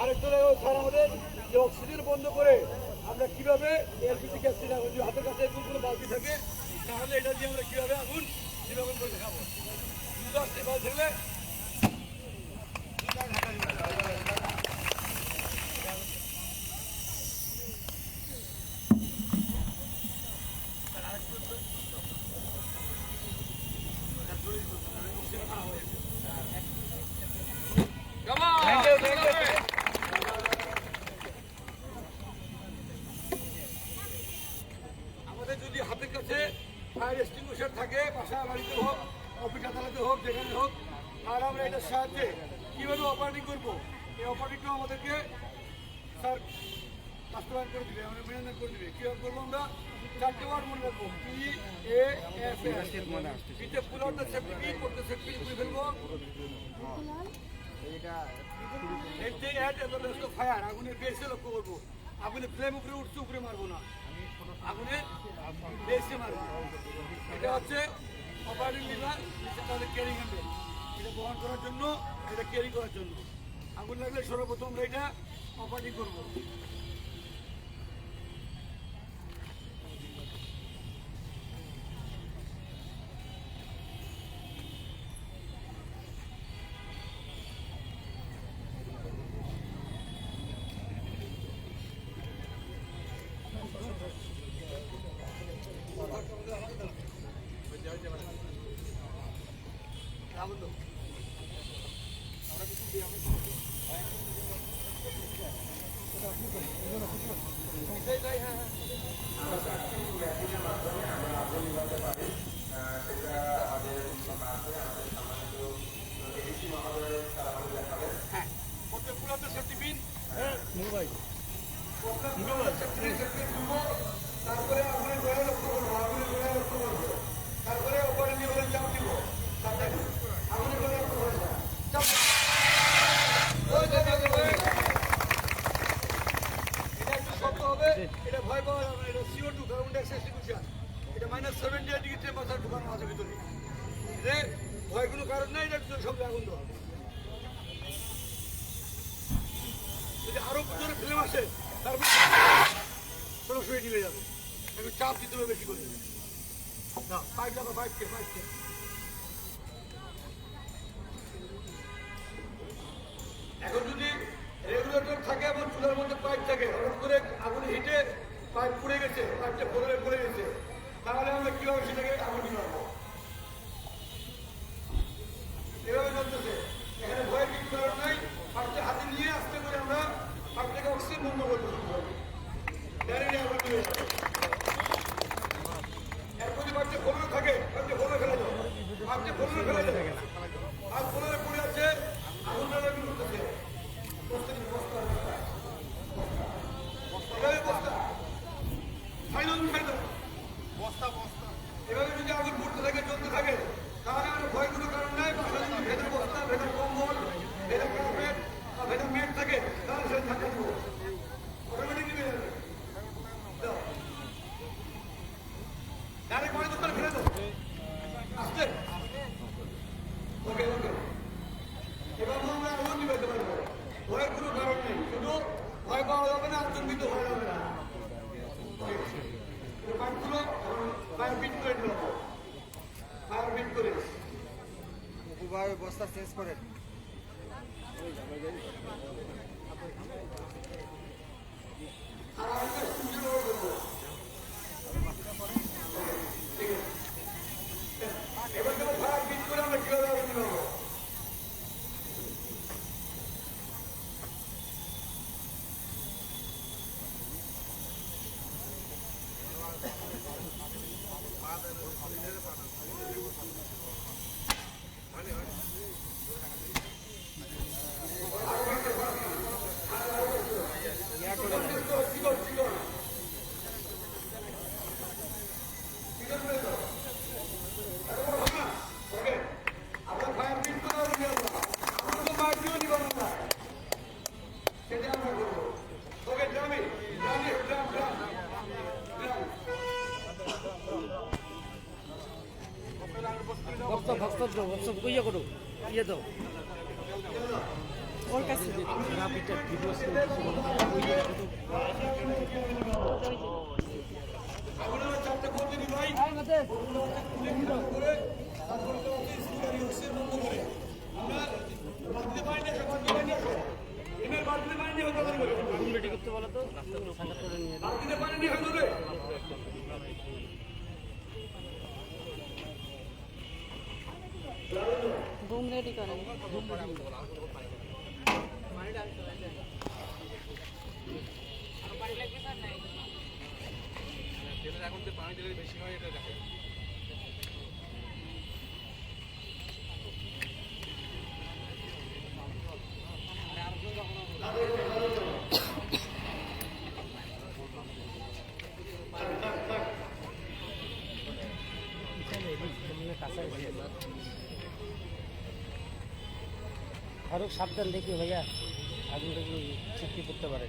আরেকটা স্যার আমাদের যে অক্সিজেন বন্ধ করে আমরা কীভাবে এলপিজি গ্যাস হাতের কাছে এরকম কোনো বালতি থাকে, তাহলে এটা দিয়ে আমরা কীভাবে আগুন নির্বাপন করে দেখাবো? দুটো আসতে বাল থাকলে আমাদের যেখানে হোক, আর আমরা এটার সাহায্যে কীভাবে অপারেটিং করব, এই অপারেটিংটা আমাদেরকে স্যার বাস্তবায়ন করে দিবে আমরা মেনে করে দিবে। কীভাবে করব আমরা? চারটে ওয়ার্ড মনে রাখব। পি, এ, এফ এস পিতে ফুল আউট সেফটি পি করতে সেফটি করে ফেলব। অ্যাড ফায়ার আগুনের বেসে লক্ষ্য করব। আগুনের ফ্লেম উপরে উঠছে, উপরে মারবো না। আগুনের বেসে মারবো। এটা হচ্ছে অপারেটিং লিভার নিচে তাহলে ক্যারিং হ্যান্ডেল এটা বহন করার জন্য এটা ক্যারি করার জন্য আগুন লাগলে সর্বপ্রথম এটা অপারেটিং করব সরাসরি নিভে যাবে। একটু চাপ দিতে হবে বেশি করে। না পাইপ লাগা পাইপ কে পাইপ কে। এখন যদি রেগুলেটর থাকে এবং চুলার মধ্যে পাইপ থাকে, হঠাৎ করে আগুন হিটে পাইপ পুড়ে গেছে পাইপটা পড়ে পড়ে গেছে, তাহলে আমরা কীভাবে সেটাকে আগুন নিভাবো ভাবে বস্তা চেঞ্জ WhatsApp দাও হোয়াটসঅ্যাপ কইয়া করো ইয়ে দাও। ওর কাছে। করতে বলো তো রাস্তা করে নিয়ে রুম রেডি করেন এখন পানি দিলে বেশি হয় এটা দেখেন। ফারুক সাবধান দেখি ভাইয়া আগুন টাগুন চিপকে পড়তে পারে।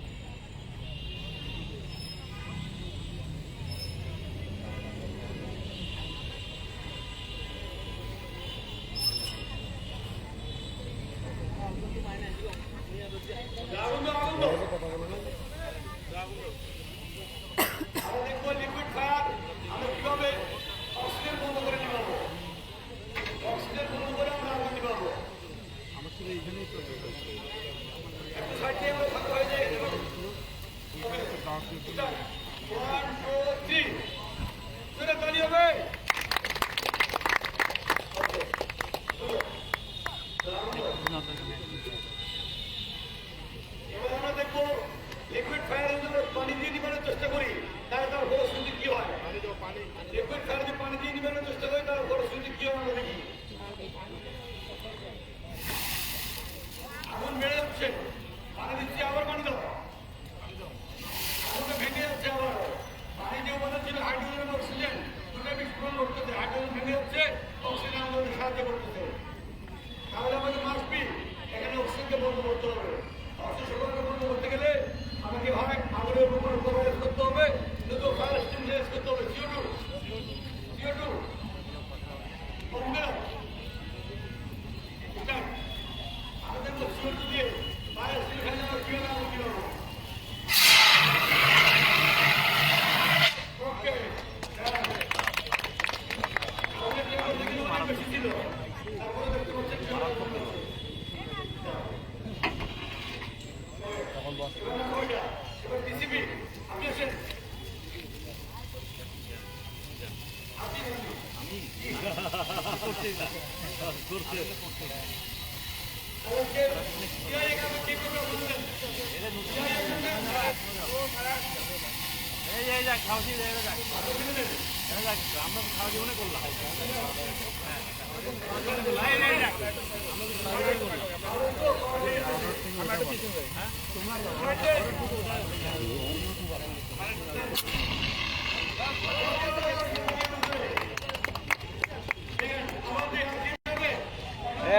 করছে আমরা তো সারা করলাম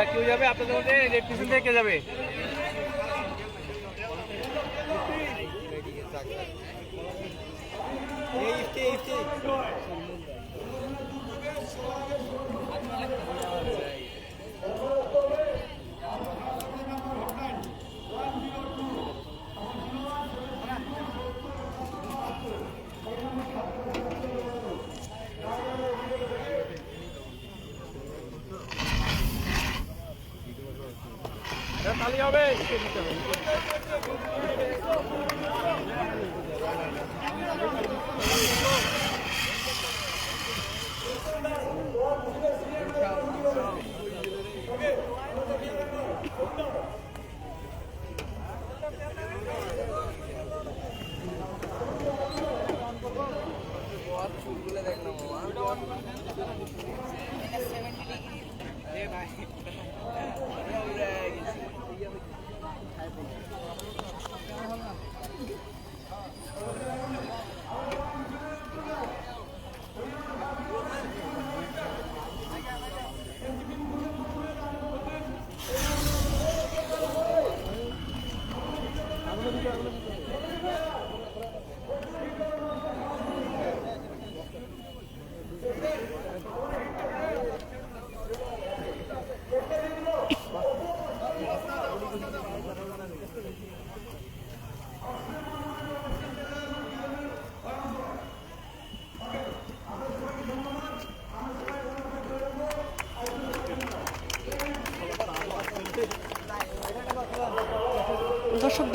কেউ যাবে আপনাদের মধ্যে ইলেকট্রিশিয়ান থেকে কে যাবে এই হবে।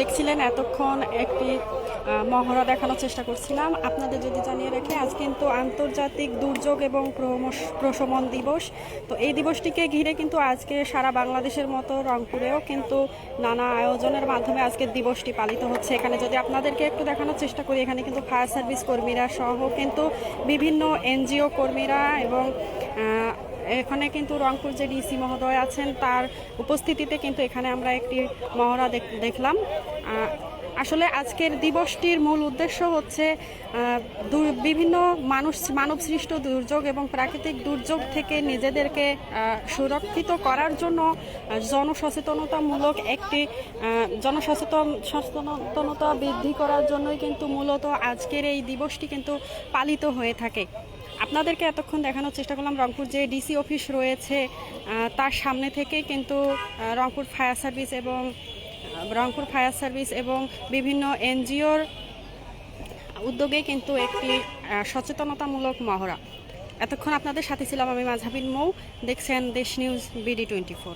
দেখছিলেন, এতক্ষণ একটি মহড়া দেখানোর চেষ্টা করছিলাম। আপনাদের যদি জানিয়ে রাখি, আজ কিন্তু আন্তর্জাতিক দুর্যোগ এবং প্রশমন দিবস। তো এই দিবসটিকে ঘিরে কিন্তু আজকে সারা বাংলাদেশের মতো রংপুরেও কিন্তু নানা আয়োজনের মাধ্যমে আজকের দিবসটি পালিত হচ্ছে। এখানে যদি আপনাদেরকে একটু দেখানোর চেষ্টা করি, এখানে কিন্তু ফায়ার সার্ভিস কর্মীরা সহ কিন্তু বিভিন্ন এনজিও কর্মীরা এবং এখানে কিন্তু রংপুর যে ডিসি মহোদয় আছেন, তার উপস্থিতিতে কিন্তু এখানে আমরা একটি মহড়া দেখ- দেখলাম। আসলে আজকের দিবসটির মূল উদ্দেশ্য হচ্ছে বিভিন্ন মানুষ মানব সৃষ্ট দুর্যোগ এবং প্রাকৃতিক দুর্যোগ থেকে নিজেদেরকে সুরক্ষিত করার জন্য জনসচেতনতামূলক একটি জনসচেতন, সচেতনতা বৃদ্ধি করার জন্যই কিন্তু মূলত আজকের এই দিবসটি কিন্তু পালিত হয়ে থাকে। আপনাদেরকে এতক্ষণ দেখানোর চেষ্টা করলাম। রংপুর যে ডিসি অফিস রয়েছে তার সামনে থেকে কিন্তু রংপুর ফায়ার সার্ভিস এবং রংপুর ফায়ার সার্ভিস এবং বিভিন্ন এনজিওর উদ্যোগে কিন্তু একটি সচেতনতামূলক মহড়া। এতক্ষণ আপনাদের সাথে ছিলাম আমি মাঝাবিন মৌ। দেখছেন দেশ নিউজ বিডি টোয়েন্টি ফোর